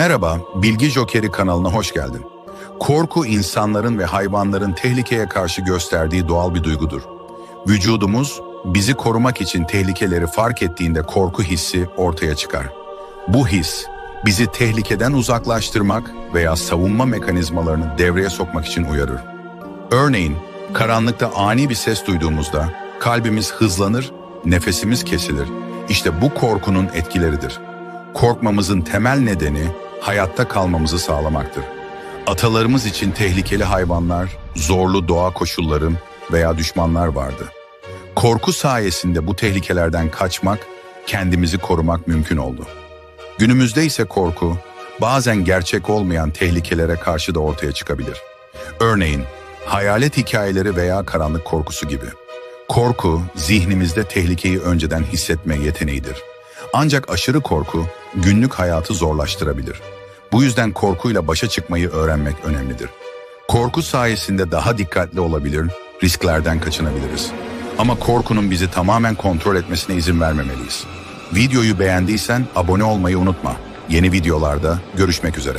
Merhaba, Bilgi Jokeri kanalına hoş geldin. Korku insanların ve hayvanların tehlikeye karşı gösterdiği doğal bir duygudur. Vücudumuz bizi korumak için tehlikeleri fark ettiğinde korku hissi ortaya çıkar. Bu his bizi tehlikeden uzaklaştırmak veya savunma mekanizmalarını devreye sokmak için uyarır. Örneğin karanlıkta ani bir ses duyduğumuzda kalbimiz hızlanır, nefesimiz kesilir. İşte bu korkunun etkileridir. Korkmamızın temel nedeni hayatta kalmamızı sağlamaktır. Atalarımız için tehlikeli hayvanlar, zorlu doğa koşulları veya düşmanlar vardı. Korku sayesinde bu tehlikelerden kaçmak, kendimizi korumak mümkün oldu. Günümüzde ise korku bazen gerçek olmayan tehlikelere karşı da ortaya çıkabilir. Örneğin hayalet hikayeleri veya karanlık korkusu gibi. Korku zihnimizde tehlikeyi önceden hissetme yeteneğidir. Ancak aşırı korku günlük hayatı zorlaştırabilir. Bu yüzden korkuyla başa çıkmayı öğrenmek önemlidir. Korku sayesinde daha dikkatli olabilir, risklerden kaçınabiliriz. Ama korkunun bizi tamamen kontrol etmesine izin vermemeliyiz. Videoyu beğendiysen abone olmayı unutma. Yeni videolarda görüşmek üzere.